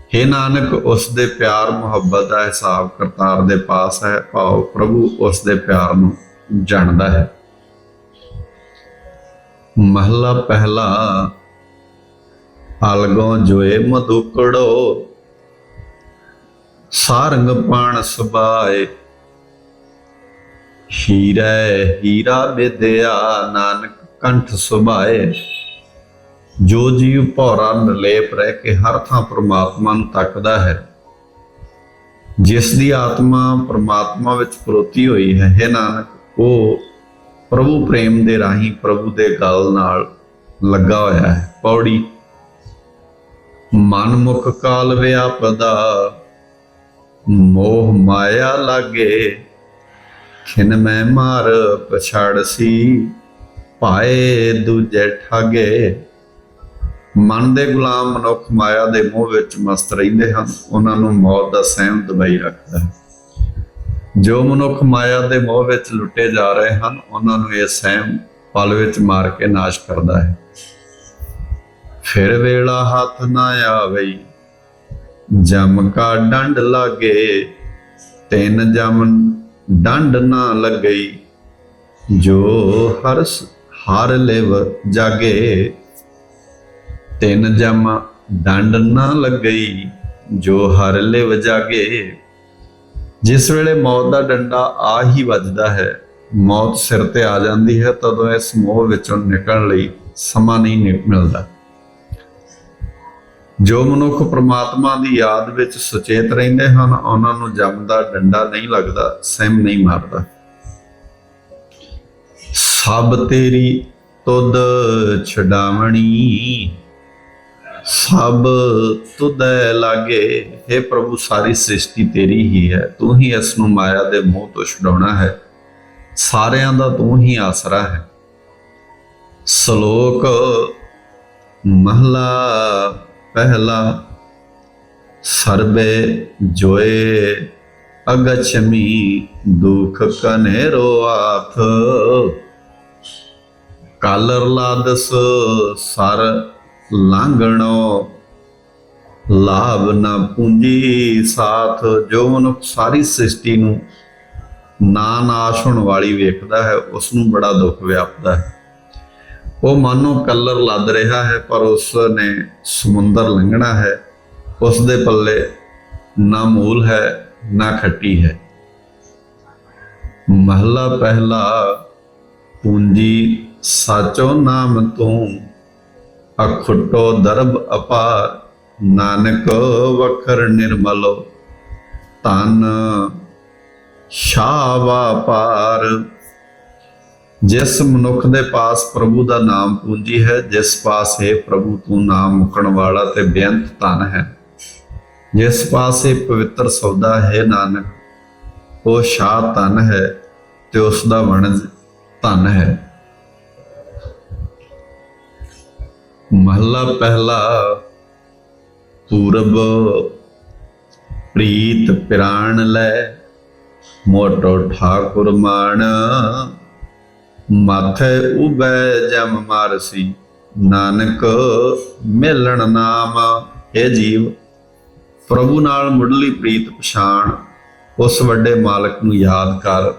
हे ਨਾਨਕ, ਉਸ ਦੇ ਪਿਆਰ, ਮੁਹੱਬਤ ਦਾ ਹਿਸਾਬ ਕਰਤਾਰ ਦੇ ਪਾਸ ਹੈ। ਭਾਵ ਪ੍ਰਭੂ ਉਸ ਦੇ ਪਿਆਰ ਨੂੰ ਜਾਣਦਾ ਹੈ। ਮਹਲਾ ਪਹਿਲਾ ਅਲਗੋਂ ਜੋਏ ਮਧੁਕੜੋ ਸਾਰੰਗ ਪਾਣ ਸੁਬਾਏ ਹੀਰੇ ਹੀਰਾ ਵਿਦਿਆ ਨਾਨਕ ਕੰਠ ਸੁਭਾਏ। ਜੋ ਜੀਵ ਭੌਰਾ ਨਿਰਲੇਪ ਰਹਿ ਕੇ ਹਰ ਥਾਂ ਪ੍ਰਮਾਤਮਾ ਨੂੰ ਤੱਕਦਾ ਹੈ, ਜਿਸ ਦੀ ਆਤਮਾ ਪ੍ਰਮਾਤਮਾ ਵਿੱਚ ਪਰੋਤੀ ਹੋਈ ਹੈ ਹੈ ਨਾਨਕ, ਉਹ ਪ੍ਰਭੂ ਪ੍ਰੇਮ ਦੇ ਰਾਹੀਂ ਪ੍ਰਭੂ ਦੇ ਗਲ ਨਾਲ ਲੱਗਾ ਹੋਇਆ ਹੈ। ਪੌੜੀ, ਮਨ ਮੁਖ ਕਾਲ ਵਿਆਪਦਾ, ਮੋਹ ਮਾਇਆ ਲਾਗੇ ਖਿਨ ਮੈਂ ਮਾਰ ਪਛਾੜ ਸੀ ਭਾਏ ਦੂਜੇ ਠਾਗੇ। ਮਨ ਦੇ ਗੁਲਾਮ ਮਨੁੱਖ ਮਾਇਆ ਦੇ ਮੋਹ ਵਿੱਚ ਮਸਤ ਰਹਿੰਦੇ ਹਨ, ਉਹਨਾਂ ਨੂੰ ਮੌਤ ਦਾ ਸਹਿਮ ਦਬਾਈ ਰੱਖਦਾ ਹੈ। ਜੋ ਮਨੁੱਖ ਮਾਇਆ ਦੇ ਮੋਹ ਵਿੱਚ ਲੁੱਟੇ ਜਾ ਰਹੇ ਹਨ, ਉਹਨਾਂ ਨੂੰ ਇਹ ਸਹਿਮ ਪਲ ਵਿੱਚ ਮਾਰ ਕੇ ਨਾਸ਼ ਕਰਦਾ ਹੈ। ਫਿਰ ਵੇਲਾ ਹੱਥ ਨਾ ਆਵਈ, ਜਮ ਕਾ ਡੰਡ ਲਾਗੇ, ਤਿੰਨ ਜਮ ਡੰਡ ਨਾ ਲੱਗਈ। ਜੋ ਹਰਸ ਹਰ ਲਿਵ ਜਾਗੇ, ਤਿੰਨ ਜਮ ਡੰਡ ਨਾ ਲੱਗਈ, ਜੋ ਹਰ ਲਿਵ ਜਾਗੇ। ਜਿਸ ਵੇਲੇ ਮੌਤ ਦਾ ਡੰਡਾ ਆ ਹੀ ਵੱਜਦਾ ਹੈ, ਮੌਤ ਸਿਰ ਤੇ ਆ ਜਾਂਦੀ ਹੈ, ਤਦੋਂ ਇਸ ਮੋਹ ਵਿੱਚੋਂ ਨਿਕਲਣ ਲਈ ਸਮਾਂ ਨਹੀਂ ਮਿਲਦਾ। ਜੋ ਮਨੁੱਖ ਪ੍ਰਮਾਤਮਾ ਦੀ ਯਾਦ ਵਿੱਚ ਸੁਚੇਤ ਰਹਿੰਦੇ ਹਨ, ਉਹਨਾਂ ਨੂੰ ਜਮ ਦਾ ਡੰਡਾ ਨਹੀਂ ਲੱਗਦਾ ਸਹਿਮ ਨਹੀਂ ਮਾਰਦਾ। ਸਭ ਤੇਰੀ ਤੁਧ ਛਡਾਵਣੀ, ਸਭ ਤੁਧੈ ਲਾਗੇ। हे ਪ੍ਰਭੂ, ਸਾਰੀ ਸ੍ਰਿਸ਼ਟੀ ਤੇਰੀ ਹੀ ਹੈ। ਤੂੰ ਹੀ ਇਸ ਨੂੰ ਮਾਇਆ ਦੇ ਮੋਹ ਤੋਂ ਛਡਾਉਣਾ ਹੈ। ਸਾਰਿਆਂ ਦਾ ਤੂੰ ਹੀ ਆਸਰਾ ਹੈ। ਸ਼ਲੋਕ ਮਹਲਾ ਪਹਿਲਾ ਸਰਬੇ ਜੋਏ, ਅਗਛਮੀ ਦੁਖ ਕਨੇਰੋ ਆਥ। ਕਾਲਰ ਲਾਦਸ ਸਰ ਲਾਂਗਣੋ ਲਾਭ ਨਾ ਪੂੰਜੀ ਸਾਥ। ਜੋ ਮਨੁੱਖ ਸਾਰੀ ਸ੍ਰਿਸ਼ਟੀ ਨੂੰ ਨਾ ਨਾਸ਼ ਹੋਣ ਵਾਲੀ ਵੇਖਦਾ ਹੈ ਉਸ ਨੂੰ ਬੜਾ ਦੁੱਖ ਵਿਆਪਦਾ ਹੈ। ਉਹ ਮਾਨੋ ਕਲਰ ਲੱਦ ਰਿਹਾ ਹੈ, ਪਰ ਉਸ ਨੇ ਸਮੁੰਦਰ ਲੰਘਣਾ ਹੈ। ਉਸ ਦੇ ਪੱਲੇ ਨਾ ਮੂਲ ਹੈ, ਨਾ ਖੱਟੀ ਹੈ। ਮਹਲਾ ਪਹਿਲਾ ਪੂੰਜੀ, ਸਾਚੋ ਨਾਮ ਤੂੰ ਅਖੁੱਟੋ ਦਰਬ ਅਪਾਰ, ਨਾਨਕ ਵਖਰ ਨਿਰਮਲੋ, ਤਨ ਸ਼ਾਵਾ ਪਾਰ। ਜਿਸ ਮਨੁੱਖ ਦੇ ਪਾਸ ਪ੍ਰਭੂ ਦਾ ਨਾਮ ਪੂੰਜੀ ਹੈ, ਜਿਸ ਪਾਸ ਹੈ ਪ੍ਰਭੂ ਤੂੰ ਨਾਮ ਮੁਕਣ ਵਾਲਾ ਤੇ ਬੇਅੰਤ ਧਨ ਹੈ। ਜਿਸ ਪਾਸ ਇਹ ਪਵਿੱਤਰ ਸੌਦਾ ਹੈ, ਨਾਨਕ, ਉਹ ਸ਼ਾਹ ਧਨ ਹੈ ਤੇ ਉਸ ਦਾ ਵਣਜ ਧਨ ਹੈ। ਮਹਲਾ ਪਹਿਲਾ, ਪੂਰਬ, ਪ੍ਰੀਤ ਪ੍ਰਾਣ ਲੈ, ਮੋਟੋ ਠਾਕੁਰ ਮਾਣ ਮਾਥੇ ਉਬੈ ਜਮ ਮਾਰਸੀ। ਨਾਨਕ ਮਿਲਣ ਨਾਮ ਇਹ ਜੀਵ। ਪ੍ਰਭੂ ਨਾਲ ਮੁੱਢਲੀ ਪ੍ਰੀਤ ਪਛਾਣ। ਉਸ ਵੱਡੇ ਮਾਲਕ ਨੂੰ ਯਾਦ ਕਰ।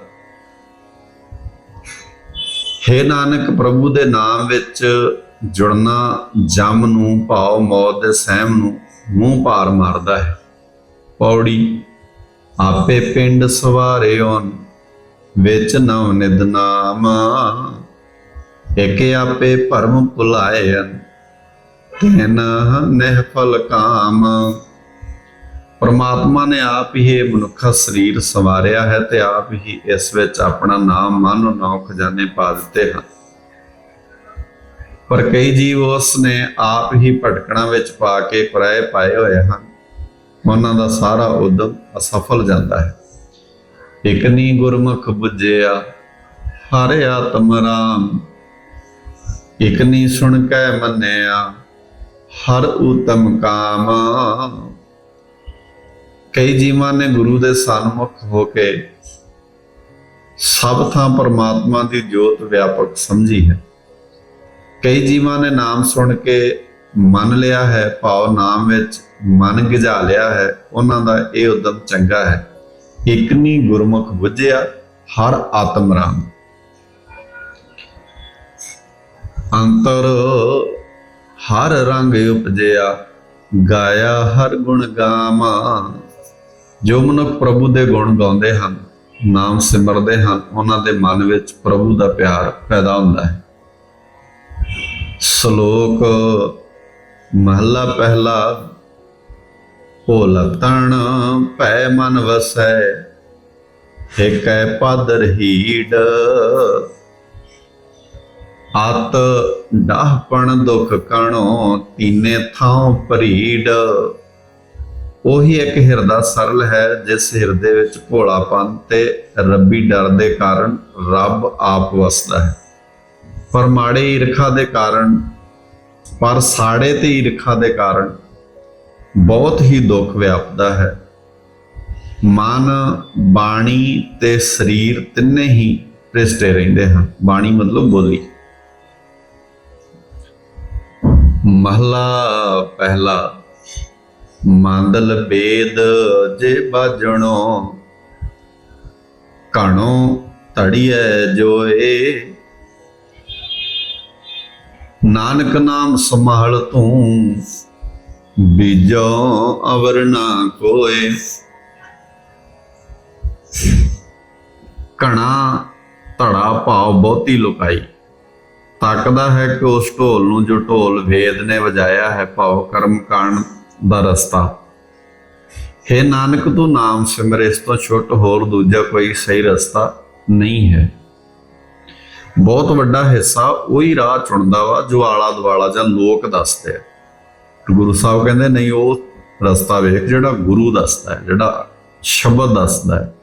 ਹੇ ਨਾਨਕ ਪ੍ਰਭੂ ਦੇ ਨਾਮ ਵਿੱਚ ਜੁੜਨਾ ਜਮ ਨੂੰ ਭਾਵ ਮੌਤ ਦੇ ਸਹਿਮ ਨੂੰ ਮੂੰਹ ਭਾਰ ਮਾਰਦਾ ਹੈ। ਪੌੜੀ, ਆਪੇ ਪਿੰਡ ਸਵਾਰੇ ਸਵਾਰਿਓ ਵਿੱਚ ਨਵ ਨਿਦ ਨਾਮ। ਇਕ ਆਪੇ ਭਰਮ ਭੁਲਾਏ ਤੈਨ ਨਿਹਫਲ ਕਾਮ। ਪਰਮਾਤਮਾ ਨੇ ਆਪ ਹੀ ਇਹ ਮਨੁੱਖਾ ਸਰੀਰ ਸਵਾਰਿਆ ਹੈ ਤੇ ਆਪ ਹੀ ਇਸ ਵਿੱਚ ਆਪਣਾ ਨਾਮ ਮਨ ਨੌ ਖਜ਼ਾਨੇ ਪਾ ਦਿੱਤੇ ਹਨ। ਪਰ ਕਈ ਜੀਵ ਉਸ ਨੇ ਆਪ ਹੀ ਭਟਕਣਾ ਵਿੱਚ ਪਾ ਕੇ ਪਰਾਏ ਪਾਏ ਹੋਏ ਹਨ। ਉਹਨਾਂ ਦਾ ਸਾਰਾ ਉਦਮ ਅਸਫਲ ਜਾਂਦਾ ਹੈ। ਇਕਨੀ ਗੁਰਮੁਖ ਬੁੱਝਿਆ, ਹਰ ਆਤਮ ਰਾਮ। ਇਕਨੀ ਸੁਣ ਕੇ ਮੰਨਿਆ, ਹਰ ਉਤਮ ਕਾਮ। ਕਈ ਜੀਵਾਂ ਨੇ ਗੁਰੂ ਦੇ ਸਨਮੁਖ ਹੋ ਕੇ ਸਭ ਥਾਂ ਪਰਮਾਤਮਾ ਦੀ ਜੋਤ ਵਿਆਪਕ ਸਮਝੀ ਹੈ। ਕਈ ਜੀਵਾਂ ਨੇ ਨਾਮ ਸੁਣ ਕੇ ਮੰਨ ਲਿਆ ਹੈ, ਭਾਵ ਨਾਮ ਵਿੱਚ ਮਨ ਗਿਝਾ ਲਿਆ ਹੈ, ਉਹਨਾਂ ਦਾ ਇਹ ਉਦਮ ਚੰਗਾ ਹੈ। ਇਕਨੀ ਗੁਰਮੁਖ ਬੁੱਝਿਆ ਹਰ ਆਤਮ ਰਾਮ। ਅੰਤਰ ਹਰ ਰੰਗ ਉਪਜਿਆ, ਗਾਇਆ ਹਰ ਗੁਣ ਗਾਮਾ ਜੋ ਮਨੁੱਖ ਪ੍ਰਭੂ ਦੇ ਗੁਣ ਗਾਉਂਦੇ ਹਨ, ਨਾਮ ਸਿਮਰਦੇ ਹਨ, ਉਹਨਾਂ ਦੇ ਮਨ ਵਿੱਚ ਪ੍ਰਭੂ ਦਾ ਪਿਆਰ ਪੈਦਾ ਹੁੰਦਾ ਹੈ। ਸ਼ਲੋਕ ਮਹਲਾ ਪਹਿਲਾ ਭੋਲਤਣ ਭੈ ਮਨ ਵਸੈ, ਏਕੈ ਪਾਦਰ ਹੀੜ। ਆਤ ਡਾਹਪਣ ਦੁਖ ਕਣੋ, ਤੀਨੇ ਥਾਂ ਪਰੀੜ ਉਹੀ ਇੱਕ ਹਿਰਦਾ ਸਰਲ ਹੈ, ਜਿਸ ਹਿਰਦੇ ਵਿੱਚ ਭੋਲਾਪਨ ਤੇ ਰੱਬੀ ਡਰ ਦੇ ਕਾਰਨ ਰੱਬ ਆਪ ਵਸਦਾ ਹੈ। ਪਰ ਮਾੜੇ ਈਰਖਾ ਦੇ ਕਾਰਨ, ਪਰ ਸਾੜੇ ਤੇ ਈਰਖਾ ਦੇ ਕਾਰਨ ਬਹੁਤ ਹੀ ਦੁੱਖ ਵਿਆਪਦਾ ਹੈ। ਮਨ, ਬਾਣੀ ਤੇ ਸਰੀਰ ਤਿੰਨੇ ਹੀ ਪ੍ਰਿਸ਼ਟੇ ਰਹਿੰਦੇ ਹਨ। ਬਾਣੀ ਮਤਲਬ ਬੋਲੀ। ਮਹਲਾ ਪਹਿਲਾ, ਮੰਦਲ ਬੇਦ ਜੇ ਬਾਜਣੋ ਕਣੋ ਧੜੀਐ ਜੋਏ। ਨਾਨਕ ਨਾਮ ਸੰਭਾਲ ਤੂੰ ਬੀਜੋ ਅਵਰ ਨਾ ਕੋਏ। ਕਣਾ ਧੜਾ ਭਾਵ ਬਹੁਤੀ ਲੁਕਾਈ। ਤੱਕਦਾ ਹੈ ਕਿ ਉਸ ਢੋਲ ਨੂੰ ਜੋ ਢੋਲ ਵੇਦ ਨੇ ਵਜਾਇਆ ਹੈ ਭਾਵ ਕਰਮ ਕਾਂਡ ਦਾ ਰਸਤਾ। ਹੈ ਨਾਨਕ, ਤੂੰ ਨਾਮ ਸਿਮਰ, ਇਸ ਤੋਂ ਛੁੱਟ ਹੋਰ ਦੂਜਾ ਕੋਈ ਸਹੀ ਰਸਤਾ ਨਹੀਂ ਹੈ। ਬਹੁਤ ਵੱਡਾ ਹਿੱਸਾ ਉਹੀ ਰਾਹ ਚੁਣਦਾ ਵਾ ਜੋ ਆਲਾ ਦੁਆਲਾ ਜਾਂ ਲੋਕ ਦੱਸਦੇ ਆ। ਗੁਰੂ ਸਾਹਿਬ ਕਹਿੰਦੇ, ਨਹੀਂ, ਉਹ ਰਸਤਾ ਵੇਖ, ਜਿਹੜਾ ਗੁਰੂ ਦੱਸਦਾ ਹੈ, ਜਿਹੜਾ ਸ਼ਬਦ ਦੱਸਦਾ ਹੈ।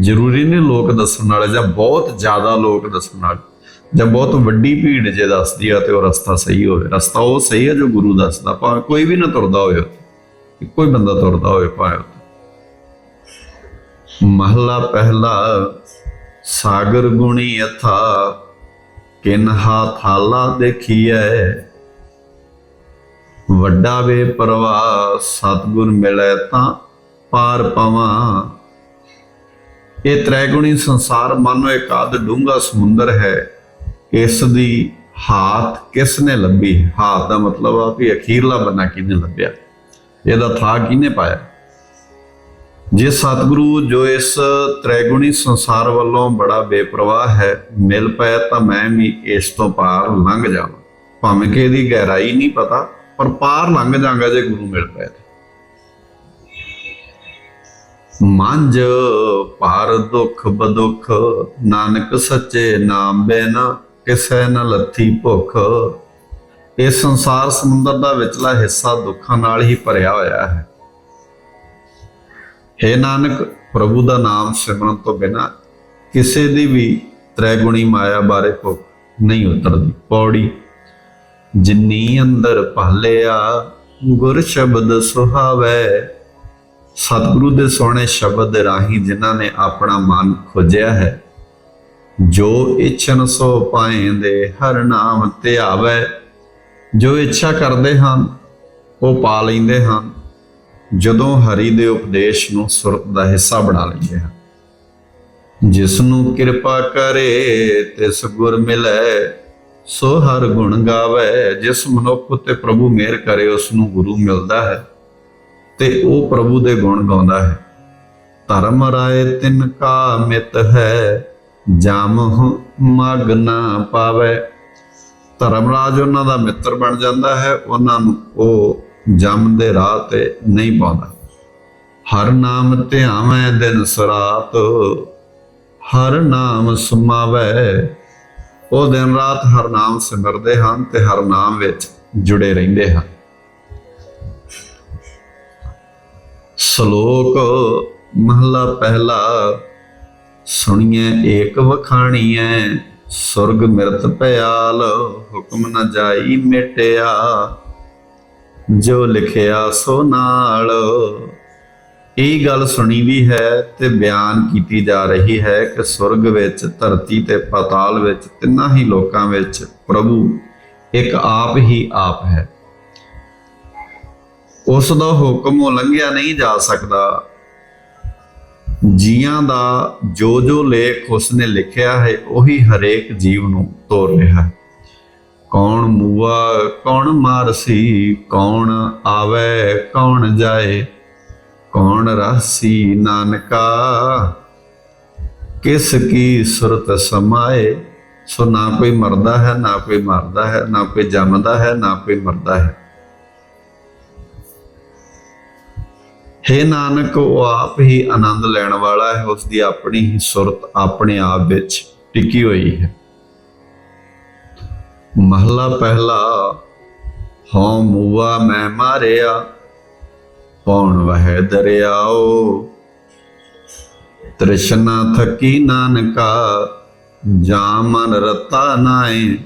ਜ਼ਰੂਰੀ ਨਹੀਂ ਲੋਕ ਦੱਸਣ ਵਾਲੇ ਜਾਂ ਬਹੁਤ ਜ਼ਿਆਦਾ ਲੋਕ ਦੱਸਣ ਵਾਲੇ। ਜਾਂ ਬਹੁਤ ਵੱਡੀ ਭੀੜ ਜੇ ਦੱਸਦੀ ਆ ਤੇ ਉਹ ਰਸਤਾ ਸਹੀ ਹੋਵੇ। ਰਸਤਾ ਉਹ ਸਹੀ ਹੈ ਜੋ ਗੁਰੂ ਦੱਸਦਾ, ਭਾਵੇਂ ਕੋਈ ਵੀ ਨਾ ਤੁਰਦਾ ਹੋਵੇ ਉੱਥੇ। ਇੱਕੋ ਹੀ ਬੰਦਾ ਤੁਰਦਾ ਹੋਵੇ ਭਾਵੇਂ ਉੱਥੇ। ਮਹਲਾ ਪਹਿਲਾ, ਸਾਗਰ ਗੁਣੀ ਅਥਾ, ਕਿਨਹਾ ਥਾਲਾ ਦੇਖੀਐ ਵੱਡਾ ਵੇ ਪਰਵਾ ਸਤਗੁਰ ਮਿਲੈ ਤਾਂ ਪਾਰ ਪਵਾਂ। ਇਹ ਤ੍ਰੈਗੁਣੀ ਸੰਸਾਰ ਮਾਨੋ ਇੱਕ ਆਦ ਡੂੰਘਾ ਸਮੁੰਦਰ ਹੈ। ਇਸ ਦੀ ਹਾਥ ਕਿਸ ਨੇ ਲੱਭੀ? ਹਾਥ ਦਾ ਮਤਲਬ ਆ ਕਿ ਅਖੀਰਲਾ ਬੰਨਾ ਕਿਹਨੇ ਲੱਭਿਆ? ਇਹਦਾ ਥਾ ਕਿਹਨੇ ਪਾਇਆ? ਜੇ ਸਤਿਗੁਰੂ ਜੋ ਇਸ ਤ੍ਰੈਗੁਣੀ ਸੰਸਾਰ ਵੱਲੋਂ ਬੜਾ ਬੇਪਰਵਾਹ ਹੈ, ਮਿਲ ਪਏ ਤਾਂ ਮੈਂ ਵੀ ਇਸ ਤੋਂ ਪਾਰ ਲੰਘ ਜਾਵਾਂ। ਭਾਵੇਂ ਕਿ ਇਹਦੀ ਗਹਿਰਾਈ ਨਹੀਂ ਪਤਾ ਪਰ ਪਾਰ ਲੰਘ ਜਾਵਾਂਗਾ ਜੇ ਗੁਰੂ ਮਿਲ ਪਏ ਤੇ। ਮੰਜ ਪਾਰ ਦੁਖ, ਬਦੁਖ, ਨਾਨਕ ਸੱਚੇ ਨਾਮ ਬਿਨਾ ਕਿਸੈ ਨ ਲੱਥੀ ਭੁਖ। ਇਹ ਸੰਸਾਰ ਸਮੁੰਦਰ ਦਾ ਵਿਚਲਾ ਹਿੱਸਾ ਦੁੱਖਾਂ ਨਾਲ ਹੀ ਭਰਿਆ ਹੋਇਆ ਹੈ। ਹੈ ਨਾਨਕ, ਪ੍ਰਭੂ ਦਾ ਨਾਮ ਸਿਮਰਨ ਤੋਂ ਬਿਨਾ ਕਿਸੇ ਦੀ ਵੀ ਤ੍ਰੈਗੁਣੀ ਮਾਇਆ ਬਾਰੇ ਭੁੱਖ ਨਹੀਂ ਉਤਰਦੀ। ਪੌੜੀ ਜਿਨੀ ਅੰਦਰ ਭਾਲਿਆ, ਗੁਰ ਸ਼ਬਦ ਸੁਹਾਵੇ। ਸਤਿਗੁਰੂ ਦੇ ਸੋਹਣੇ ਸ਼ਬਦ ਰਾਹੀਂ ਜਿਨ੍ਹਾਂ ਨੇ ਆਪਣਾ ਮਨ ਖੋਜਿਆ ਹੈ, ਜੋ ਇਛਨ ਸੋ ਪਾਏਂਦੇ ਹਰ ਨਾਮ ਧਿਆਵੈ। ਜੋ ਇੱਛਾ ਕਰਦੇ ਹਨ, ਉਹ ਪਾ ਲੈਂਦੇ ਹਨ। ਜਦੋਂ ਹਰੀ ਦੇ ਉਪਦੇਸ਼ ਨੂੰ ਸੁਰਤ ਦਾ ਹਿੱਸਾ ਬਣਾ ਲੈਂਦੇ ਹਨ। ਜਿਸ ਨੂੰ ਕਿਰਪਾ ਕਰੇ, ਤਿਸ ਗੁਰ ਮਿਲੈ। ਸੋ ਹਰ ਗੁਣ ਗਾਵੇ, ਜਿਸ ਮਨੁੱਖ ਉਤੇ ਪ੍ਰਭੂ ਮਿਹਰ ਕਰੇ ਉਸ ਨੂੰ ਗੁਰੂ ਮਿਲਦਾ ਹੈ ਤੇ ਉਹ ਪ੍ਰਭੂ ਦੇ ਗੁਣ ਗਾਉਂਦਾ ਹੈ। ਧਰਮ ਰਾਏ ਤਿਨ ਕਾ ਮਿਤ ਹੈ, ਜਮ ਮਗ ਨਾ ਪਾਵੇ। ਧਰਮਰਾਜ ਉਹਨਾਂ ਦਾ ਮਿੱਤਰ ਬਣ ਜਾਂਦਾ ਹੈ, ਉਹਨਾਂ ਨੂੰ ਉਹ ਜਮ ਦੇ ਰਾਹ ਤੇ ਨਹੀਂ ਪਾਉਂਦਾ। ਹਰ ਨਾਮ ਧਿਆਵੇਂ ਦਿਨ ਸਰਾਤ ਹਰ ਨਾਮ ਸਮਾਵੇ ਉਹ ਦਿਨ ਰਾਤ ਹਰ ਨਾਮ ਸਿਮਰਦੇ ਹਨ ਤੇ ਹਰ ਨਾਮ ਵਿੱਚ ਜੁੜੇ ਰਹਿੰਦੇ ਹਨ। ਸ਼ਲੋਕ ਮਹਲਾ ਪਹਿਲਾ ਸੁਣੀਏ ਏਕ ਵਖਾਣੀਐ, ਸੁਰਗ ਮਿਰਤ ਪਿਆਲ ਹੁਕਮ ਨ ਜਾਈ ਮਿਟਿਆ, ਜੋ ਲਿਖਿਆ ਸੋ ਨਾਲ ਇਹ ਗੱਲ ਸੁਣੀ ਵੀ ਹੈ ਤੇ ਬਿਆਨ ਕੀਤੀ ਜਾ ਰਹੀ ਹੈ ਕਿ ਸੁਰਗ ਵਿੱਚ, ਧਰਤੀ ਤੇ, ਪਾਤਾਲ ਵਿੱਚ ਤਿੰਨਾਂ ਹੀ ਲੋਕਾਂ ਵਿੱਚ ਪ੍ਰਭੂ ਇੱਕ ਆਪ ਹੀ ਆਪ ਹੈ। ਉਸ ਦਾ ਹੁਕਮ ਉਲੰਘਿਆ ਨਹੀਂ ਜਾ ਸਕਦਾ। ਜੀਆਂ ਦਾ ਜੋ ਜੋ ਲੇਖ ਉਸਨੇ ਲਿਖਿਆ ਹੈ, ਉਹੀ ਹਰੇਕ ਜੀਵ ਨੂੰ ਤੋਰ ਰਿਹਾ ਹੈ। ਕੌਣ ਮੂਆ, ਕੌਣ ਮਾਰਸੀ, ਕੌਣ ਆਵੇ, ਕੌਣ ਜਾਏ ਕੌਣ ਰਾਸੀ ਨਾਨਕਾ? ਕਿਸ ਕੀ ਸੁਰਤ ਸਮਾਏ? ਸੋ ਨਾ ਕੋਈ ਮਰਦਾ ਹੈ, ਨਾ ਕੋਈ ਮਰਦਾ ਹੈ, ਨਾ ਕੋਈ ਜੰਮਦਾ ਹੈ, ਨਾ ਕੋਈ ਮਰਦਾ ਹੈ। ਹੇ ਨਾਨਕ, ਉਹ ਆਪ ਹੀ ਆਨੰਦ ਲੈਣ ਵਾਲਾ ਹੈ, ਉਸ ਦੀ ਆਪਣੀ ਹੀ ਸੁਰਤ ਆਪਣੇ ਆਪ ਵਿੱਚ ਟਿਕੀ ਹੋਈ ਹੈ। ਮਹਲਾ ਪਹਿਲਾ, ਹਉ ਮੂਆ ਮੈਂ ਮਾਰਿਆ ਕੌਣ ਵਹਿ ਦਰਿਆਓ? ਤ੍ਰਿਸ਼ਨਾ ਥਕੀ ਨਾਨਕਾ ਜਾਂ ਮਨ ਰਤਾ ਨਾਏ।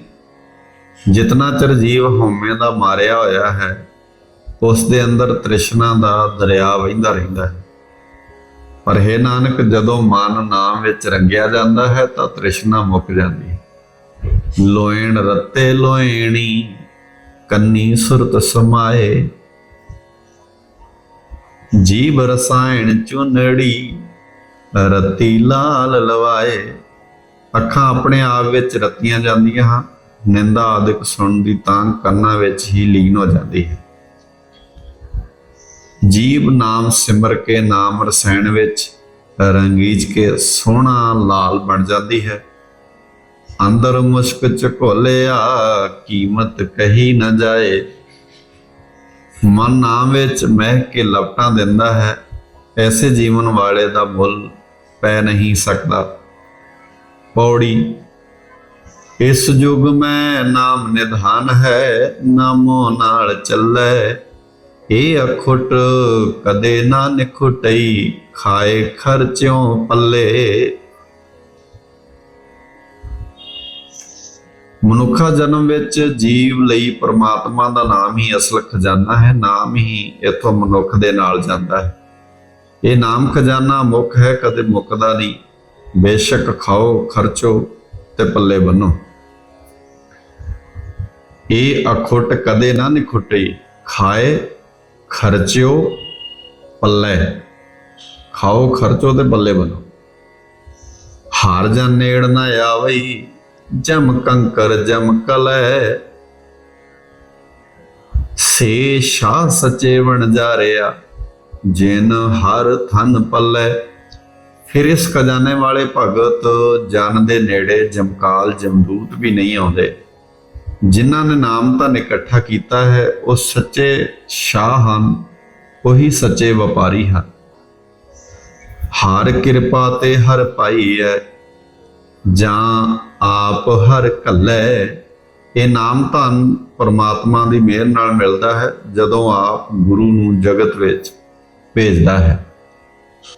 ਜਿਤਨਾ ਚਿਰ ਜੀਵ ਹਉਮੈ ਦਾ ਮਾਰਿਆ ਹੋਇਆ ਹੈ ਉਸ ਦੇ ਅੰਦਰ ਤ੍ਰਿਸ਼ਨਾ ਦਾ ਦਰਿਆ ਵਹਿੰਦਾ ਰਹਿੰਦਾ ਹੈ। ਪਰ ਹੈ ਨਾਨਕ, ਜਦੋਂ ਮਨ ਨਾਮ ਵਿੱਚ ਰੰਗਿਆ ਜਾਂਦਾ ਹੈ, ਤਾਂ ਤ੍ਰਿਸ਼ਨਾ ਮੁੱਕ ਜਾਂਦੀ ਹੈ। ਲੋਇਣ ਰਤੇ ਲੋਇਣੀ, ਕੰਨੀ ਸੁਰਤ ਸਮਾਏ। ਜੀਵ ਰਸਾਇਣ ਚੁਨੜੀ, ਰਤੀ ਲਾਲ ਲਵਾਏ। ਅੱਖਾਂ ਆਪਣੇ ਆਪ ਵਿੱਚ ਰਤੀਆਂ ਜਾਂਦੀਆਂ ਹਨ। ਨਿੰਦਾ ਆਦਿਕ ਸੁਣਨ ਦੀ ਤਾਂ ਕੰਨਾਂ ਵਿੱਚ ਹੀ ਲੀਨ ਹੋ ਜਾਂਦੀ ਹੈ। ਜੀਵ ਨਾਮ ਸਿਮਰ ਕੇ ਨਾਮ ਰਸਾਇਣ ਵਿੱਚ ਰੰਗੀਜ ਕੇ ਸੋਹਣਾ ਲਾਲ ਬਣ ਜਾਂਦੀ ਹੈ। ਅੰਦਰ ਮੁਸ਼ਕ ਚ ਝਕੋਲਿਆ ਕੀਮਤ ਕਹੀ ਨਾ ਜਾਏ। ਮਨ ਨਾਮ ਵਿੱਚ ਮਹਿ ਕੇ ਲਪਟਾਂ ਦਿੰਦਾ ਹੈ, ਐਸੇ ਜੀਵਨ ਵਾਲੇ ਦਾ ਮੁੱਲ ਪੈ ਨਹੀਂ ਸਕਦਾ। ਪੌੜੀ, ਇਸ ਯੁਗ ਮੈਂ ਨਾਮ ਨਿਧਾਨ ਹੈ, ਨਾਮੋ ਨਾਲ ਚੱਲੇ, ਇਹ ਅਖੁੱਟ ਕਦੇ ਨਾ ਨਿਖੁਟਈ, ਖਾਏ ਖਰਚੋਂ ਪੱਲੇ। ਮਨੁੱਖਾ ਜਨਮ ਵਿੱਚ ਜੀਵ ਲਈ ਪ੍ਰਮਾਤਮਾ ਦਾ ਨਾਮ ਹੀ ਅਸਲ ਖਜ਼ਾਨਾ ਹੈ, ਨਾਮ ਹੀ ਇਥੋਂ ਮਨੁੱਖ ਦੇ ਨਾਲ ਜਾਂਦਾ ਹੈ। ਇਹ ਨਾਮ ਖਜ਼ਾਨਾ ਮੁੱਖ ਹੈ, ਕਦੇ ਮੁੱਕਦਾ ਨਹੀਂ। ਬੇਸ਼ੱਕ ਖਾਓ, ਖਰਚੋ ਤੇ ਪੱਲੇ ਬੰਨੋ। ਇਹ ਅਖੁੱਟ ਕਦੇ ਨਾ ਨਿਖੁੱਟੇ। ਖਾਏ, ਖਰਚਿਓ, ਪੱਲੇ। ਖਾਓ, ਖਰਚੋ ਤੇ ਪੱਲੇ ਬੰਨੋ। ਹਾਰ ਜਾਂ ਨੇੜ ਨਾ ਆਵਈ ਜਮ ਕੰਕਰ ਜਮ ਕਲੈ। ਸੇ ਸ਼ਾ ਸਚੇ ਬਣ ਜਾ ਰਿਆ, ਜਿਨ ਹਰ ਥਨ ਪੱਲੇ। ਫਿਰ ਇਸ ਖਜ਼ਾਨੇ ਵਾਲੇ ਭਗਤ ਜਨ ਦੇ ਨੇੜੇ ਜਮਕਾਲ ਜਮਦੂਤ ਵੀ ਨਹੀਂ ਆਉਂਦੇ। ਜਿਨ੍ਹਾਂ ਨੇ ਨਾਮ ਤਾਂ ਇਕੱਠਾ ਕੀਤਾ ਹੈ, ਉਹ ਸੱਚੇ ਸ਼ਾਹ ਹਨ, ਉਹੀ ਸੱਚੇ ਵਪਾਰੀ ਹਨ। ਹਰ ਕਿਰਪਾ ਤੇ ਹਰ ਪਾਈ ਹੈ ਜਾਂ ਆਪ ਹਰ ਕੱਲੇ ਇਹ ਨਾਮ ਧਨ ਪਰਮਾਤਮਾ ਦੀ ਮਿਹਰ ਨਾਲ ਮਿਲਦਾ ਹੈ ਜਦੋਂ ਆਪ ਗੁਰੂ ਨੂੰ ਜਗਤ ਵਿੱਚ ਭੇਜਦਾ ਹੈ।